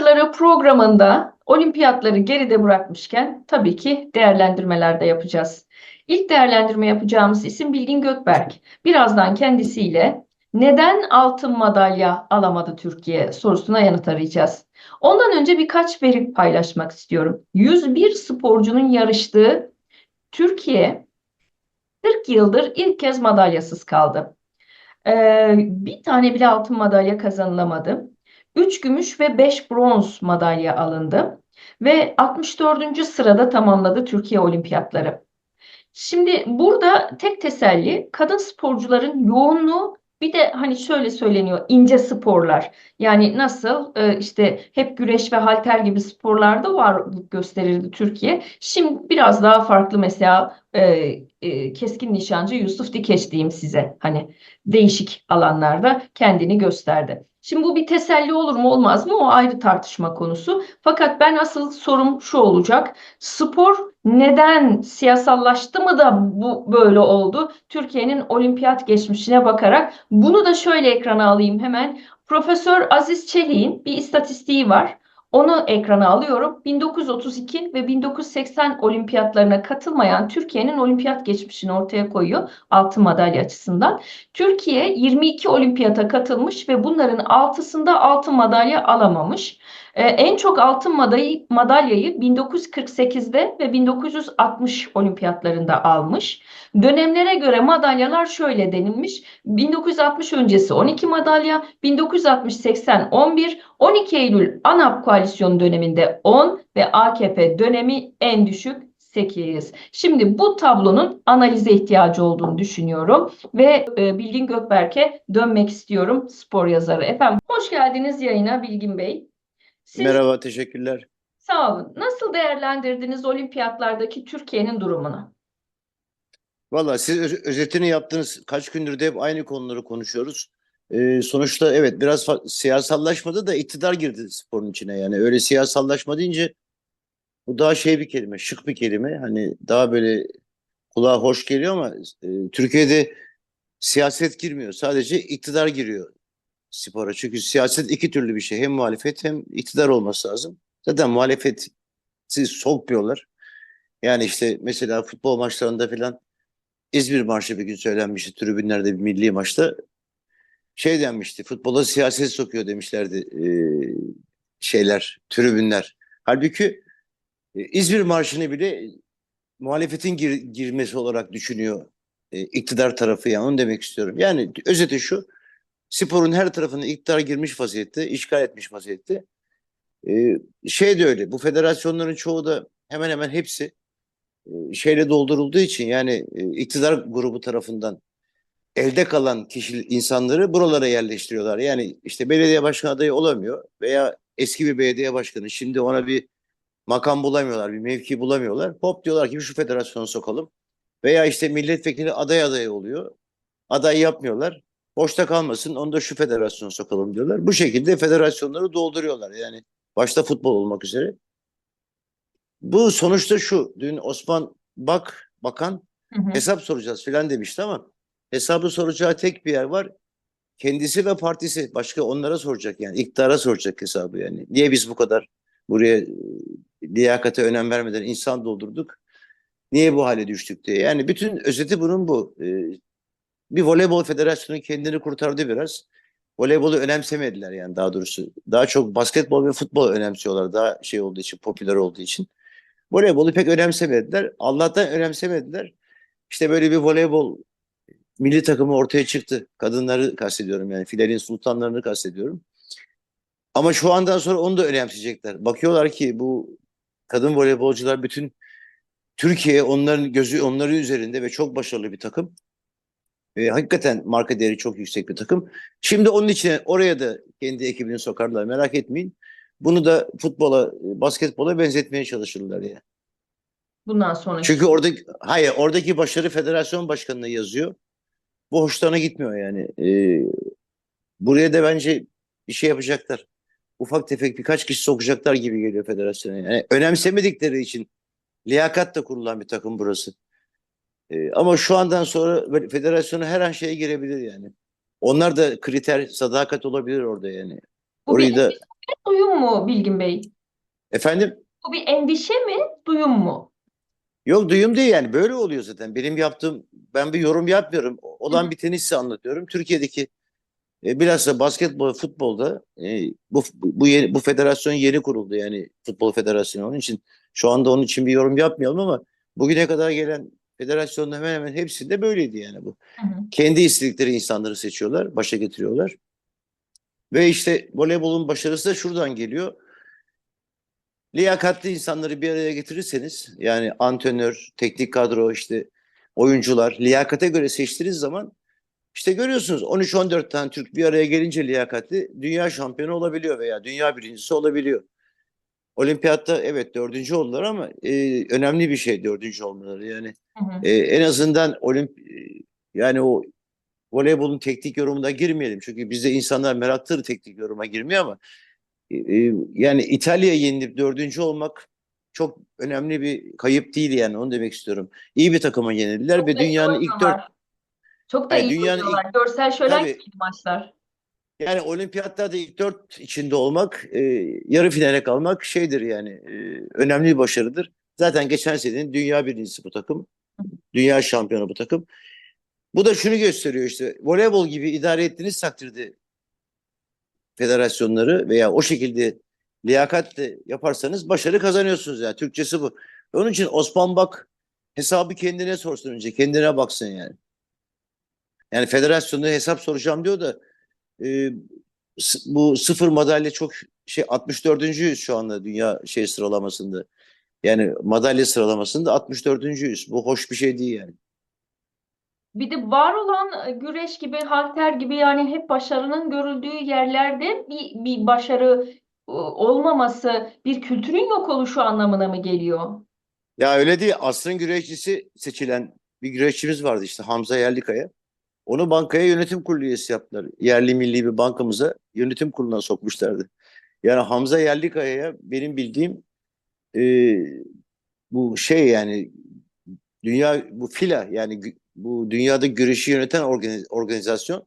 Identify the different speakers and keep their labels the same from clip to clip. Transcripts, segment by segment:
Speaker 1: Sırları programında olimpiyatları geride bırakmışken tabii ki değerlendirmeler de yapacağız. İlk değerlendirme yapacağımız isim Bilgin Gökberk. Birazdan kendisiyle neden altın madalya alamadı Türkiye sorusuna yanıt arayacağız. Ondan önce birkaç veri paylaşmak istiyorum. 101 sporcunun yarıştığı Türkiye 40 yıldır ilk kez madalyasız kaldı. Ee, bir tane bile altın madalya kazanılamadı. 3 gümüş ve 5 bronz madalya alındı ve 64. sırada tamamladı Türkiye Olimpiyatları. Şimdi burada tek teselli kadın sporcuların yoğunluğu bir de hani şöyle söyleniyor ince sporlar. Yani nasıl e, işte hep güreş ve halter gibi sporlarda varlık gösterirdi Türkiye. Şimdi biraz daha farklı mesela e, e, keskin nişancı Yusuf Dikeç diyeyim size. Hani değişik alanlarda kendini gösterdi. Şimdi bu bir teselli olur mu olmaz mı o ayrı tartışma konusu. Fakat ben asıl sorum şu olacak. Spor neden siyasallaştı mı da bu böyle oldu? Türkiye'nin olimpiyat geçmişine bakarak bunu da şöyle ekrana alayım hemen. Profesör Aziz Çelik'in bir istatistiği var. Onu ekrana alıyorum. 1932 ve 1980 olimpiyatlarına katılmayan Türkiye'nin olimpiyat geçmişini ortaya koyuyor altın madalya açısından. Türkiye 22 olimpiyata katılmış ve bunların 6'sında altın madalya alamamış. Ee, en çok altın madalya, madalyayı 1948'de ve 1960 olimpiyatlarında almış. Dönemlere göre madalyalar şöyle denilmiş. 1960 öncesi 12 madalya, 1960-80 11, 12 Eylül ANAP koalisyonu döneminde 10 ve AKP dönemi en düşük 8. Şimdi bu tablonun analize ihtiyacı olduğunu düşünüyorum ve e, Bilgin Gökberk'e dönmek istiyorum spor yazarı. Efendim hoş geldiniz yayına Bilgin Bey. Siz
Speaker 2: Merhaba, teşekkürler.
Speaker 1: sağ olun. Nasıl değerlendirdiniz olimpiyatlardaki Türkiye'nin durumunu?
Speaker 2: Valla siz öz- özetini yaptınız. Kaç gündür de hep aynı konuları konuşuyoruz. Ee, sonuçta evet biraz siyasallaşmadı da iktidar girdi sporun içine. Yani öyle siyasallaşma deyince bu daha şey bir kelime, şık bir kelime. Hani daha böyle kulağa hoş geliyor ama e, Türkiye'de siyaset girmiyor. Sadece iktidar giriyor spora. Çünkü siyaset iki türlü bir şey. Hem muhalefet hem iktidar olması lazım. Zaten muhalefeti sokmuyorlar. Yani işte mesela futbol maçlarında falan İzmir Marşı bir gün söylenmişti tribünlerde bir milli maçta. Şey denmişti, futbola siyaset sokuyor demişlerdi e, şeyler, tribünler. Halbuki e, İzmir Marşı'nı bile muhalefetin gir- girmesi olarak düşünüyor e, iktidar tarafı yani onu demek istiyorum. Yani özeti şu, sporun her tarafına iktidar girmiş vaziyette, işgal etmiş vaziyette. E, şey de öyle, bu federasyonların çoğu da hemen hemen hepsi e, şeyle doldurulduğu için yani e, iktidar grubu tarafından elde kalan kişi insanları buralara yerleştiriyorlar. Yani işte belediye başkanı adayı olamıyor veya eski bir belediye başkanı şimdi ona bir makam bulamıyorlar, bir mevki bulamıyorlar. Hop diyorlar ki şu federasyona sokalım. Veya işte milletvekili aday adayı oluyor. Aday yapmıyorlar. Boşta kalmasın onu da şu federasyona sokalım diyorlar. Bu şekilde federasyonları dolduruyorlar. Yani başta futbol olmak üzere. Bu sonuçta şu. Dün Osman Bak Bakan
Speaker 1: Hı hı.
Speaker 2: hesap soracağız filan demişti ama hesabı soracağı tek bir yer var. Kendisi ve partisi. Başka onlara soracak yani. iktidara soracak hesabı yani. Niye biz bu kadar buraya e, liyakate önem vermeden insan doldurduk? Niye bu hale düştük diye. Yani bütün özeti bunun bu. Ee, bir voleybol federasyonu kendini kurtardı biraz. Voleybolu önemsemediler yani daha doğrusu. Daha çok basketbol ve futbol önemsiyorlar. Daha şey olduğu için, popüler olduğu için. Voleybolu pek önemsemediler. Allah'tan önemsemediler. İşte böyle bir voleybol milli takımı ortaya çıktı. Kadınları kastediyorum yani. Filenin sultanlarını kastediyorum. Ama şu andan sonra onu da önemseyecekler. Bakıyorlar ki bu kadın voleybolcular bütün Türkiye onların gözü onları üzerinde ve çok başarılı bir takım. E, hakikaten marka değeri çok yüksek bir takım. Şimdi onun için oraya da kendi ekibini sokarlar merak etmeyin. Bunu da futbola, basketbola benzetmeye çalışırlar ya.
Speaker 1: Bundan sonraki
Speaker 2: Çünkü oradaki hayır oradaki başarı federasyon başkanına yazıyor. Bu hoşlarına gitmiyor yani. Ee, buraya da bence bir şey yapacaklar. Ufak tefek birkaç kişi sokacaklar gibi geliyor federasyona. Yani önemsemedikleri için liyakat da kurulan bir takım burası. Ee, ama şu andan sonra federasyona her an şeye girebilir yani. Onlar da kriter, sadakat olabilir orada yani.
Speaker 1: Bu
Speaker 2: Orayı
Speaker 1: bir
Speaker 2: da
Speaker 1: Duyum mu Bilgin Bey?
Speaker 2: Efendim?
Speaker 1: Bu bir endişe mi, duyum mu?
Speaker 2: Yok duyum değil yani böyle oluyor zaten. Benim yaptığım ben bir yorum yapmıyorum. Olan biteni size anlatıyorum. Türkiye'deki e, bilhassa basketbol, futbolda e, bu bu yeni, bu federasyon yeni kuruldu yani futbol federasyonu onun için şu anda onun için bir yorum yapmayalım ama bugüne kadar gelen federasyonun hemen hemen hepsinde böyleydi yani bu.
Speaker 1: Hı hı.
Speaker 2: Kendi istedikleri insanları seçiyorlar, başa getiriyorlar. Ve işte voleybolun başarısı da şuradan geliyor. Liyakatli insanları bir araya getirirseniz yani antrenör, teknik kadro işte oyuncular liyakate göre seçtiğiniz zaman işte görüyorsunuz 13-14 tane Türk bir araya gelince liyakatli dünya şampiyonu olabiliyor veya dünya birincisi olabiliyor. Olimpiyatta evet dördüncü oldular ama e, önemli bir şey dördüncü olmaları yani.
Speaker 1: Hı hı.
Speaker 2: E, en azından olimp e, yani o voleybolun teknik yorumuna girmeyelim. Çünkü bizde insanlar meraklıdır teknik yoruma girmiyor ama e, e, yani İtalya'ya yenilip dördüncü olmak çok önemli bir kayıp değil yani onu demek istiyorum. İyi bir takıma yenildiler
Speaker 1: Çok
Speaker 2: ve dünyanın ilk dört.
Speaker 1: Çok da
Speaker 2: Hayır,
Speaker 1: iyi
Speaker 2: dünyanın ilk-.
Speaker 1: Görsel şölen
Speaker 2: Tabii.
Speaker 1: maçlar.
Speaker 2: Yani olimpiyatlarda ilk dört içinde olmak, e, yarı finale kalmak şeydir yani e, önemli bir başarıdır. Zaten geçen senenin dünya birincisi bu takım. Dünya şampiyonu bu takım. Bu da şunu gösteriyor işte voleybol gibi idare ettiğiniz takdirde federasyonları veya o şekilde liyakatle yaparsanız başarı kazanıyorsunuz yani. Türkçesi bu. Onun için Osman Bak hesabı kendine sorsun önce. Kendine baksın yani. Yani federasyonda hesap soracağım diyor da e, bu sıfır madalya çok şey 64.yüz şu anda dünya şey sıralamasında. Yani madalya sıralamasında 64.yüz. Bu hoş bir şey değil yani.
Speaker 1: Bir de var olan e, güreş gibi, halter gibi yani hep başarının görüldüğü yerlerde bir, bir başarı e, olmaması, bir kültürün yok oluşu anlamına mı geliyor?
Speaker 2: Ya öyle değil. Asrın güreşçisi seçilen bir güreşçimiz vardı işte Hamza Yerlikaya. Onu bankaya yönetim kurulu üyesi yaptılar. Yerli milli bir bankamıza yönetim kuruluna sokmuşlardı. Yani Hamza Yerlikaya'ya benim bildiğim e, bu şey yani dünya bu fila yani bu dünyada güreşi yöneten organiz- organizasyon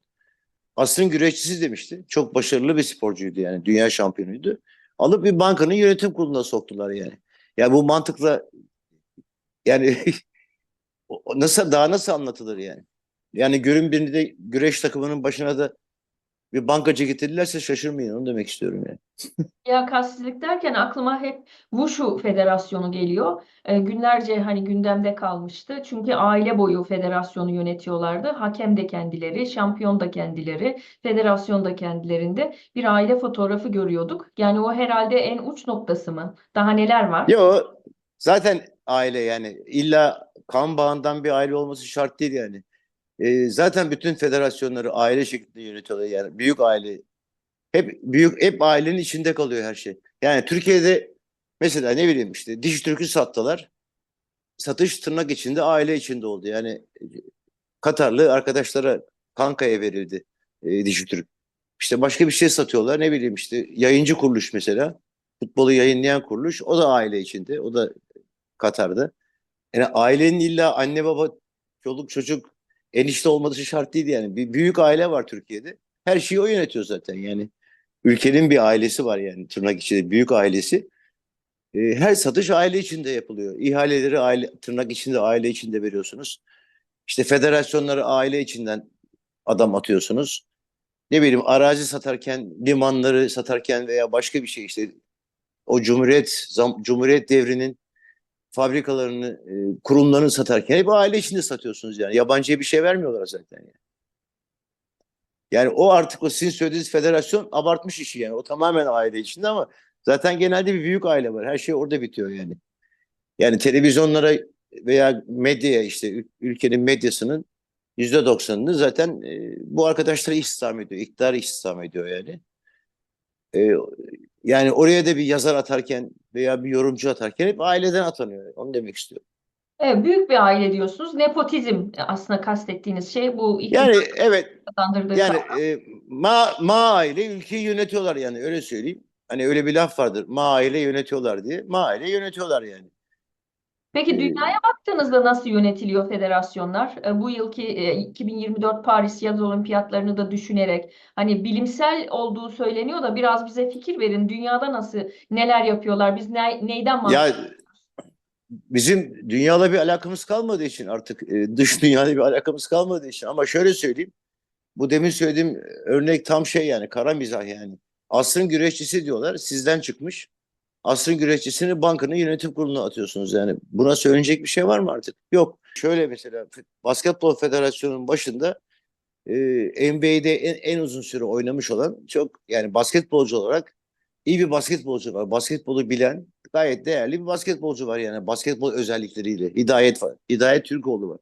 Speaker 2: asrın güreşçisi demişti. Çok başarılı bir sporcuydu yani dünya şampiyonuydu. Alıp bir bankanın yönetim kuruluna soktular yani. Ya bu mantıkla yani nasıl daha nasıl anlatılır yani? Yani görün birini de güreş takımının başına da bir bankacı getirirlerse şaşırmayın onu demek istiyorum yani.
Speaker 1: Liyakatsizlik derken aklıma hep Wushu Federasyonu geliyor. E, günlerce hani gündemde kalmıştı. Çünkü aile boyu federasyonu yönetiyorlardı. Hakem de kendileri, şampiyon da kendileri, federasyon da kendilerinde bir aile fotoğrafı görüyorduk. Yani o herhalde en uç noktası mı? Daha neler var?
Speaker 2: Yo zaten aile yani illa kan bağından bir aile olması şart değil yani. Ee, zaten bütün federasyonları aile şeklinde yönetiyorlar yani büyük aile hep büyük hep ailenin içinde kalıyor her şey. Yani Türkiye'de mesela ne bileyim işte diş türkü sattılar. Satış tırnak içinde aile içinde oldu. Yani e, Katarlı arkadaşlara kankaya verildi e, diş türk. İşte başka bir şey satıyorlar ne bileyim işte yayıncı kuruluş mesela. Futbolu yayınlayan kuruluş o da aile içinde. O da Katar'da. Yani ailenin illa anne baba çoluk çocuk enişte olması şart değil yani. Bir büyük aile var Türkiye'de. Her şeyi o yönetiyor zaten yani. Ülkenin bir ailesi var yani tırnak içinde büyük ailesi. E, her satış aile içinde yapılıyor. İhaleleri aile, tırnak içinde aile içinde veriyorsunuz. İşte federasyonları aile içinden adam atıyorsunuz. Ne bileyim arazi satarken, limanları satarken veya başka bir şey işte o Cumhuriyet zam- Cumhuriyet devrinin fabrikalarını, e, kurumlarını satarken hep aile içinde satıyorsunuz yani. Yabancıya bir şey vermiyorlar zaten yani. Yani o artık o sizin söylediğiniz federasyon abartmış işi yani. O tamamen aile içinde ama zaten genelde bir büyük aile var. Her şey orada bitiyor yani. Yani televizyonlara veya medyaya işte ül- ülkenin medyasının yüzde doksanını zaten e, bu arkadaşlar istihdam ediyor. İktidar istihdam ediyor yani. E, yani oraya da bir yazar atarken veya bir yorumcu atarken hep aileden atanıyor. Onu demek istiyorum.
Speaker 1: Evet, büyük bir aile diyorsunuz. Nepotizm aslında kastettiğiniz şey bu
Speaker 2: Yani evet yani e, ma, ma aile ülkeyi yönetiyorlar yani öyle söyleyeyim. Hani öyle bir laf vardır. Ma aile yönetiyorlar diye. Ma aile yönetiyorlar yani.
Speaker 1: Peki
Speaker 2: Ee,
Speaker 1: dünyaya baktığınızda nasıl yönetiliyor federasyonlar? E, Bu yılki e, 2024 Paris Yaz Olimpiyatlarını da düşünerek hani bilimsel olduğu söyleniyor da biraz bize fikir verin. Dünyada nasıl neler yapıyorlar? Biz ne, neyden
Speaker 2: Ya
Speaker 1: bahsediyoruz?
Speaker 2: bizim dünyayla bir alakamız kalmadığı için artık e, dış dünyayla bir alakamız kalmadığı için ama şöyle söyleyeyim. Bu demin söylediğim örnek tam şey yani kara mizah yani. Asrın güreşçisi diyorlar sizden çıkmış. Asrın güreşçisini bankanın yönetim kuruluna atıyorsunuz yani. Buna söyleyecek bir şey var mı artık? Yok. Şöyle mesela Basketbol Federasyonu'nun başında e, NBA'de en, en uzun süre oynamış olan çok yani basketbolcu olarak iyi bir basketbolcu var. Basketbolu bilen gayet değerli bir basketbolcu var yani basketbol özellikleriyle. Hidayet var. Hidayet Türkoğlu var.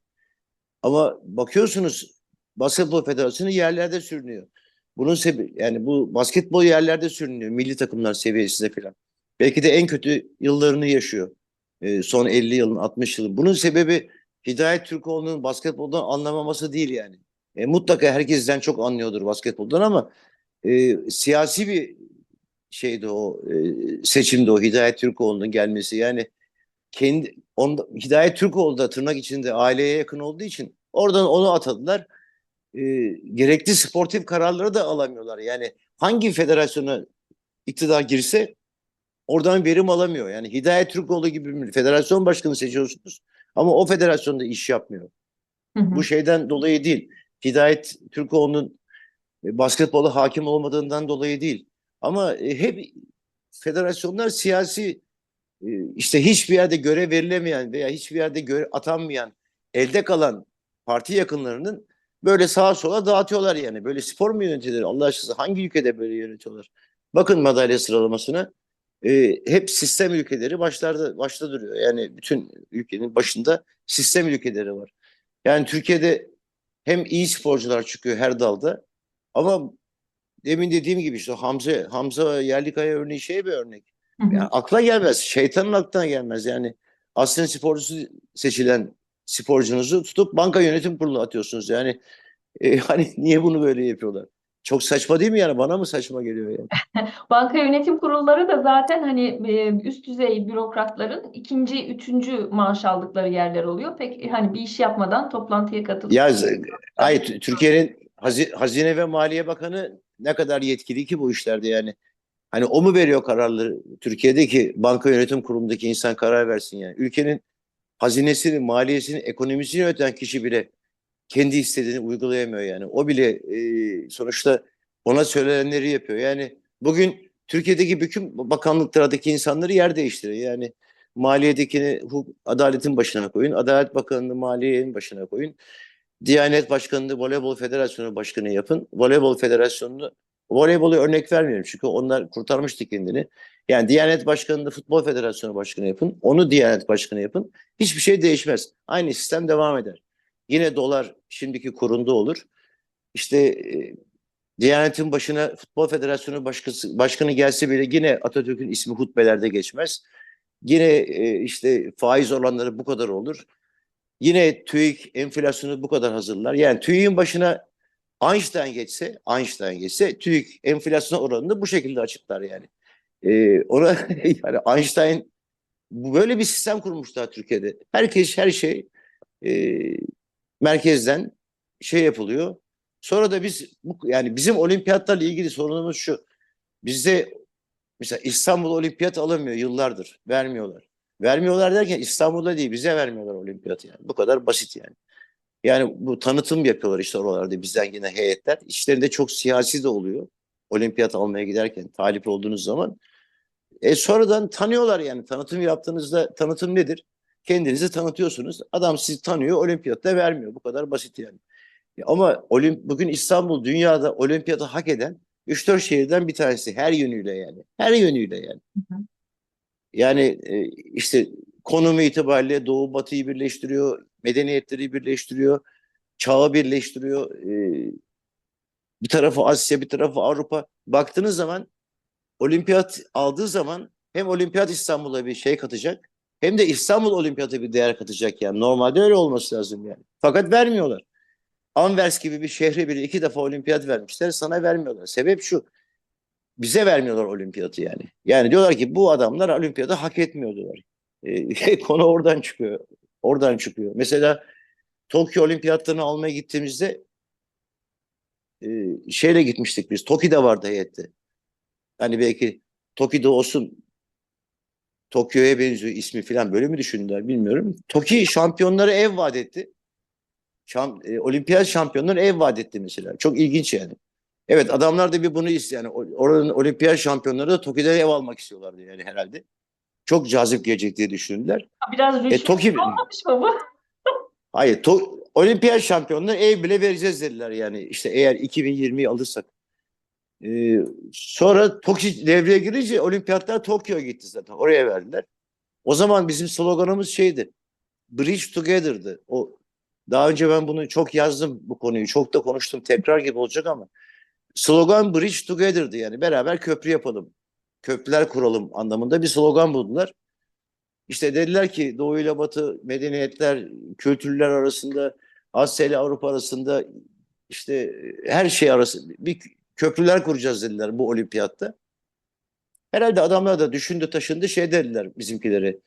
Speaker 2: Ama bakıyorsunuz Basketbol Federasyonu yerlerde sürünüyor. Bunun sebebi yani bu basketbol yerlerde sürünüyor milli takımlar seviyesinde falan. Belki de en kötü yıllarını yaşıyor. Ee, son 50 yılın 60 yılın. Bunun sebebi Hidayet Türkoğlu'nun basketboldan anlamaması değil yani. E, mutlaka herkesten çok anlıyordur basketboldan ama e, siyasi bir şeydi o e, seçimde o Hidayet Türkoğlu'nun gelmesi. Yani kendi onda, Hidayet Türkoğlu da tırnak içinde aileye yakın olduğu için oradan onu atadılar. E, gerekli sportif kararları da alamıyorlar. Yani hangi federasyona iktidar girse oradan verim alamıyor. Yani Hidayet Türkoğlu gibi bir federasyon başkanı seçiyorsunuz ama o federasyonda iş yapmıyor.
Speaker 1: Hı hı.
Speaker 2: Bu şeyden dolayı değil. Hidayet Türkoğlu'nun e, basketbola hakim olmadığından dolayı değil. Ama e, hep federasyonlar siyasi e, işte hiçbir yerde görev verilemeyen veya hiçbir yerde görev atanmayan elde kalan parti yakınlarının böyle sağa sola dağıtıyorlar yani. Böyle spor mu yönetilir? Allah aşkına hangi ülkede böyle yönetiyorlar? Bakın madalya sıralamasına. E, hep sistem ülkeleri başlarda başta duruyor. Yani bütün ülkenin başında sistem ülkeleri var. Yani Türkiye'de hem iyi sporcular çıkıyor her dalda ama demin dediğim gibi işte Hamza Hamza Yerlikaya örneği şey bir örnek. Yani akla gelmez. Şeytanın aklına gelmez. Yani aslında sporcusu seçilen sporcunuzu tutup banka yönetim kuruluna atıyorsunuz. Yani e, hani niye bunu böyle yapıyorlar? Çok saçma değil mi yani? Bana mı saçma geliyor yani?
Speaker 1: Banka yönetim kurulları da zaten hani üst düzey bürokratların ikinci, üçüncü maaş aldıkları yerler oluyor. Pek hani bir iş yapmadan toplantıya katılıp
Speaker 2: Ya z- hayır Türkiye'nin Hazi- Hazine ve Maliye Bakanı ne kadar yetkili ki bu işlerde yani. Hani o mu veriyor kararları Türkiye'deki banka yönetim kurulundaki insan karar versin yani. Ülkenin hazinesini, maliyesini, ekonomisini yöneten kişi bile kendi istediğini uygulayamıyor yani. O bile e, sonuçta ona söylenenleri yapıyor. Yani bugün Türkiye'deki bütün bakanlıklardaki insanları yer değiştiriyor. Yani maliyedekini hukuk, adaletin başına koyun, Adalet Bakanı'nı maliyenin başına koyun. Diyanet Başkanı'nı Voleybol Federasyonu Başkanı yapın. Voleybol Federasyonu'nu voleybolu örnek vermiyorum çünkü onlar kurtarmıştı kendini. Yani Diyanet Başkanı'nı Futbol Federasyonu Başkanı yapın. Onu Diyanet Başkanı yapın. Hiçbir şey değişmez. Aynı sistem devam eder. Yine dolar şimdiki kurunda olur. İşte e, Diyanet'in başına Futbol Federasyonu başkası, başkanı gelse bile yine Atatürk'ün ismi hutbelerde geçmez. Yine e, işte faiz oranları bu kadar olur. Yine TÜİK enflasyonu bu kadar hazırlar. Yani TÜİK'in başına Einstein geçse, Einstein geçse TÜİK enflasyon oranını bu şekilde açıklar yani. Ee, ona yani Einstein böyle bir sistem kurmuşlar Türkiye'de. Herkes her şey e, merkezden şey yapılıyor. Sonra da biz bu, yani bizim olimpiyatlarla ilgili sorunumuz şu. Bizde mesela İstanbul olimpiyat alamıyor yıllardır. Vermiyorlar. Vermiyorlar derken İstanbul'da değil bize vermiyorlar olimpiyatı yani. Bu kadar basit yani. Yani bu tanıtım yapıyorlar işte oralarda bizden yine heyetler. İçlerinde çok siyasi de oluyor. Olimpiyat almaya giderken talip olduğunuz zaman. E sonradan tanıyorlar yani tanıtım yaptığınızda tanıtım nedir? Kendinizi tanıtıyorsunuz. Adam sizi tanıyor olimpiyatta vermiyor. Bu kadar basit yani. Ya Ama olimp bugün İstanbul dünyada olimpiyatı hak eden 3-4 şehirden bir tanesi her yönüyle yani. Her yönüyle yani.
Speaker 1: Hı hı.
Speaker 2: Yani e, işte konumu itibariyle Doğu Batı'yı birleştiriyor, medeniyetleri birleştiriyor, çağı birleştiriyor. E, bir tarafı Asya, bir tarafı Avrupa. Baktığınız zaman olimpiyat aldığı zaman hem olimpiyat İstanbul'a bir şey katacak hem de İstanbul olimpiyata bir değer katacak yani. Normalde öyle olması lazım yani. Fakat vermiyorlar. Anvers gibi bir şehre bile iki defa olimpiyat vermişler sana vermiyorlar. Sebep şu. Bize vermiyorlar olimpiyatı yani. Yani diyorlar ki bu adamlar olimpiyatı hak etmiyor. E, konu oradan çıkıyor. Oradan çıkıyor. Mesela Tokyo Olimpiyatlarını almaya gittiğimizde e, şeyle gitmiştik biz. Toki'de vardı heyette. Hani belki Toki'de olsun Tokyo'ya benziyor ismi falan böyle mi düşündüler bilmiyorum. Toki şampiyonları ev vaat etti. Şam, e, olimpiyat şampiyonları ev vaat etti mesela. Çok ilginç yani. Evet adamlar da bir bunu istiyor. Yani oranın olimpiyat şampiyonları da Toki'de ev almak istiyorlardı yani herhalde. Çok cazip gelecek diye düşündüler.
Speaker 1: Biraz
Speaker 2: E,
Speaker 1: rüşvet
Speaker 2: Toki,
Speaker 1: olmamış mı bu?
Speaker 2: hayır to, olimpiyat şampiyonları ev bile vereceğiz dediler yani. İşte eğer 2020'yi alırsak. Ee, sonra Toki devreye girince olimpiyatlar Tokyo'ya gitti zaten. Oraya verdiler. O zaman bizim sloganımız şeydi. Bridge Together'dı. O daha önce ben bunu çok yazdım bu konuyu. Çok da konuştum. Tekrar gibi olacak ama slogan Bridge Together'dı yani. Beraber köprü yapalım. Köprüler kuralım anlamında bir slogan buldular. İşte dediler ki Doğu ile Batı medeniyetler, kültürler arasında, Asya ile Avrupa arasında işte her şey arasında bir köprüler kuracağız dediler bu olimpiyatta. Herhalde adamlar da düşündü taşındı şey dediler bizimkileri.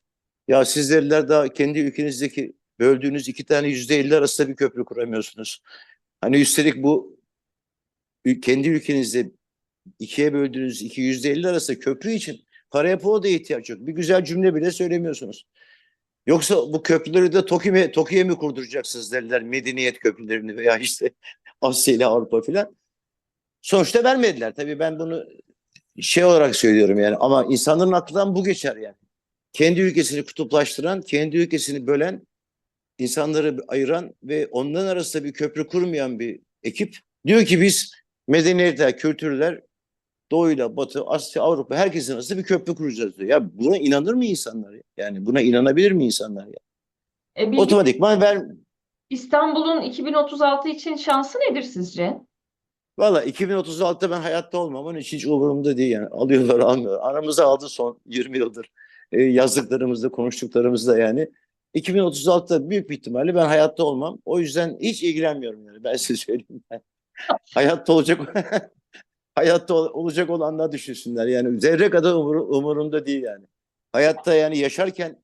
Speaker 2: Ya siz dediler daha kendi ülkenizdeki böldüğünüz iki tane yüzde elli arasında bir köprü kuramıyorsunuz. Hani üstelik bu kendi ülkenizde ikiye böldüğünüz iki yüzde elli arasında köprü için paraya pula da ihtiyaç yok. Bir güzel cümle bile söylemiyorsunuz. Yoksa bu köprüleri de Toki'ye Toki'ye mi kurduracaksınız dediler medeniyet köprülerini veya işte Asya ile Avrupa filan. Sonuçta vermediler. Tabii ben bunu şey olarak söylüyorum yani ama insanların aklından bu geçer yani. Kendi ülkesini kutuplaştıran, kendi ülkesini bölen, insanları ayıran ve onların arasında bir köprü kurmayan bir ekip diyor ki biz medeniyetler, kültürler Doğuyla, Batı, Asya, Avrupa herkesin arasında bir köprü kuracağız diyor. Ya buna inanır mı insanlar? ya? Yani buna inanabilir mi insanlar? Ya?
Speaker 1: E,
Speaker 2: Otomatikman ver,
Speaker 1: İstanbul'un 2036 için şansı nedir sizce?
Speaker 2: Valla 2036'da ben hayatta olmam. Onun hiç umurumda değil yani. Alıyorlar almıyorlar. Aramıza aldı son 20 yıldır. E, yazdıklarımızda, konuştuklarımızda yani. 2036'da büyük bir ihtimalle ben hayatta olmam. O yüzden hiç ilgilenmiyorum yani. Ben size söyleyeyim. Ben. hayatta olacak hayatta ol- olacak olanlar düşünsünler. Yani zerre kadar umur, umurumda değil yani. Hayatta yani yaşarken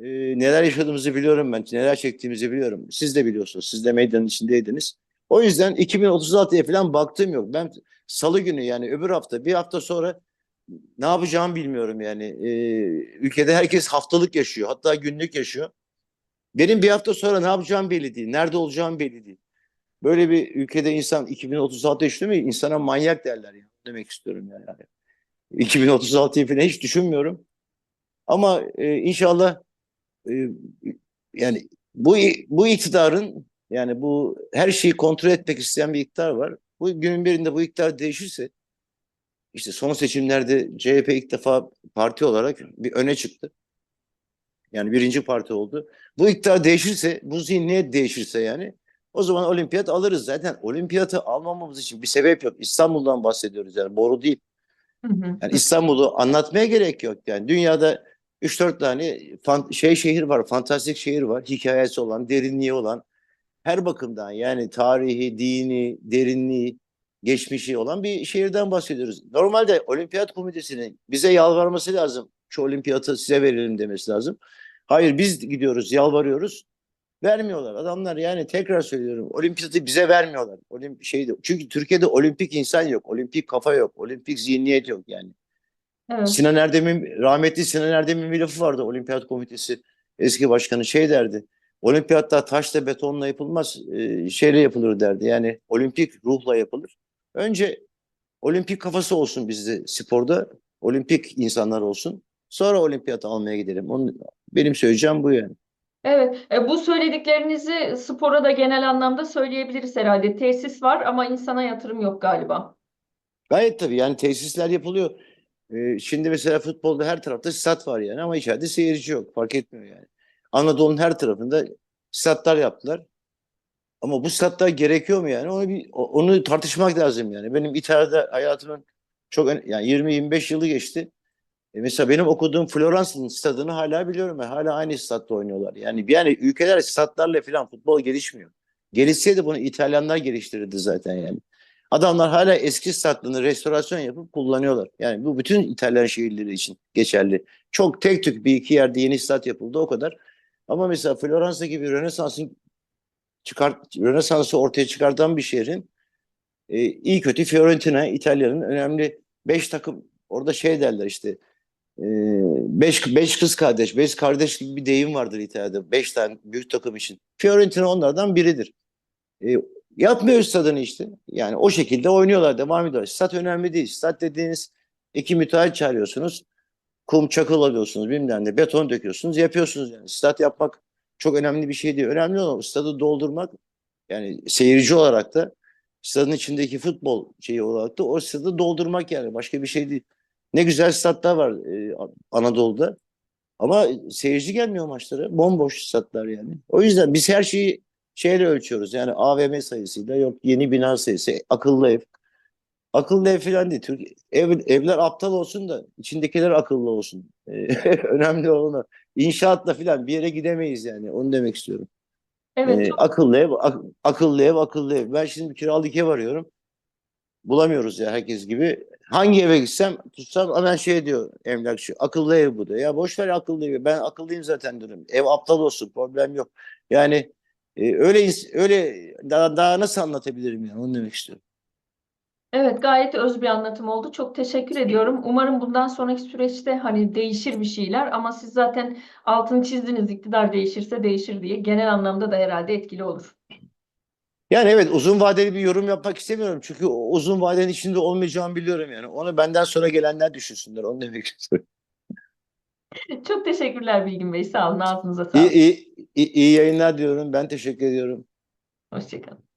Speaker 2: e, neler yaşadığımızı biliyorum ben. Neler çektiğimizi biliyorum. Siz de biliyorsunuz. Siz de medyanın içindeydiniz. O yüzden 2036'ya falan baktığım yok. Ben salı günü yani öbür hafta bir hafta sonra ne yapacağımı bilmiyorum yani. Ee, ülkede herkes haftalık yaşıyor. Hatta günlük yaşıyor. Benim bir hafta sonra ne yapacağım belli değil. Nerede olacağım belli değil. Böyle bir ülkede insan 2036 yaşıyor mu? İnsana manyak derler yani. Demek istiyorum yani. 2036'yı falan hiç düşünmüyorum. Ama e, inşallah e, yani bu bu iktidarın yani bu her şeyi kontrol etmek isteyen bir iktidar var. Bu günün birinde bu iktidar değişirse işte son seçimlerde CHP ilk defa parti olarak bir öne çıktı. Yani birinci parti oldu. Bu iktidar değişirse, bu zihniyet değişirse yani o zaman olimpiyat alırız zaten. Olimpiyatı almamamız için bir sebep yok. İstanbul'dan bahsediyoruz yani boru değil. Yani İstanbul'u anlatmaya gerek yok. Yani dünyada 3-4 tane şey şehir var, fantastik şehir var. Hikayesi olan, derinliği olan her bakımdan yani tarihi, dini, derinliği, geçmişi olan bir şehirden bahsediyoruz. Normalde olimpiyat komitesinin bize yalvarması lazım. Şu olimpiyatı size verelim demesi lazım. Hayır biz gidiyoruz, yalvarıyoruz. Vermiyorlar. Adamlar yani tekrar söylüyorum. Olimpiyatı bize vermiyorlar. Olimp şeyde. Çünkü Türkiye'de olimpik insan yok. Olimpik kafa yok. Olimpik zihniyet yok yani.
Speaker 1: Evet.
Speaker 2: Sinan Erdem'in rahmetli Sinan Erdem'in bir lafı vardı Olimpiyat Komitesi eski başkanı şey derdi. Olimpiyatta taşla betonla yapılmaz e, şeyle yapılır derdi. Yani olimpik ruhla yapılır. Önce olimpik kafası olsun bizde sporda. Olimpik insanlar olsun. Sonra olimpiyat almaya gidelim. Onun, benim söyleyeceğim bu yani.
Speaker 1: Evet, e, bu söylediklerinizi spora da genel anlamda söyleyebiliriz herhalde. Tesis var ama insana yatırım yok galiba.
Speaker 2: Gayet tabii yani tesisler yapılıyor. Ee, şimdi mesela futbolda her tarafta stat var yani ama içeride seyirci yok. Fark etmiyor yani. Anadolu'nun her tarafında statlar yaptılar. Ama bu statlar gerekiyor mu yani? Onu bir onu tartışmak lazım yani. Benim İtalya'da hayatımın çok yani 20-25 yılı geçti. E mesela benim okuduğum Florence'ın stadını hala biliyorum ben. Hala aynı statta oynuyorlar. Yani yani ülkeler statlarla falan futbol gelişmiyor. Gelişseydi bunu İtalyanlar geliştirirdi zaten yani. Adamlar hala eski statlarını restorasyon yapıp kullanıyorlar. Yani bu bütün İtalyan şehirleri için geçerli. Çok tek tük bir iki yerde yeni stat yapıldı o kadar. Ama mesela Floransa gibi Rönesans'ın çıkart Rönesans'ı ortaya çıkartan bir şehrin e, iyi kötü Fiorentina İtalya'nın önemli beş takım orada şey derler işte e, beş, beş kız kardeş, beş kardeş gibi bir deyim vardır İtalya'da. Beş tane büyük takım için. Fiorentina onlardan biridir. E, yapmıyor stadını işte. Yani o şekilde oynuyorlar, devam ediyorlar. Stat önemli değil. Stat dediğiniz iki müteahhit çağırıyorsunuz. Kum çakıl alıyorsunuz bilmem ne. Beton döküyorsunuz, yapıyorsunuz yani. Stat yapmak çok önemli bir şey değil. Önemli olan stadı doldurmak. Yani seyirci olarak da stadın içindeki futbol şeyi olarak da o stadı doldurmak yani. Başka bir şey değil. Ne güzel statlar var e, Anadolu'da. Ama seyirci gelmiyor maçlara. Bomboş statlar yani. O yüzden biz her şeyi şeyle ölçüyoruz. Yani AVM sayısıyla yok yeni bina sayısı, akıllı ev. Akıllı ev falan değil. Türk ev, evler aptal olsun da içindekiler akıllı olsun. E, önemli olan o. İnşaatla falan bir yere gidemeyiz yani. Onu demek istiyorum.
Speaker 1: Evet,
Speaker 2: Ee,
Speaker 1: çok
Speaker 2: akıllı ev, ak- akıllı ev, akıllı ev. Ben şimdi bir kiralık ev arıyorum. Bulamıyoruz ya herkes gibi. Hangi eve gitsem, tutsam hemen şey diyor emlakçı. Akıllı ev bu diyor. Ya boş ver akıllı evi. Ben akıllıyım zaten diyorum. Ev aptal olsun, problem yok. Yani e, öyle öyle daha, daha nasıl anlatabilirim yani onu demek istiyorum.
Speaker 1: Evet, gayet öz bir anlatım oldu. Çok teşekkür ediyorum. Umarım bundan sonraki süreçte hani değişir bir şeyler ama siz zaten altını çizdiniz iktidar değişirse değişir diye. Genel anlamda da herhalde etkili olur.
Speaker 2: Yani evet uzun vadeli bir yorum yapmak istemiyorum. Çünkü uzun vadenin içinde olmayacağımı biliyorum yani. Onu benden sonra gelenler düşünsünler. Onu demek istiyorum.
Speaker 1: Çok teşekkürler Bilgin Bey. Sağ olun. Ağzınıza
Speaker 2: İyi,
Speaker 1: sağlık.
Speaker 2: iyi, iyi, iyi yayınlar diyorum. Ben teşekkür ediyorum.
Speaker 1: Hoşçakalın.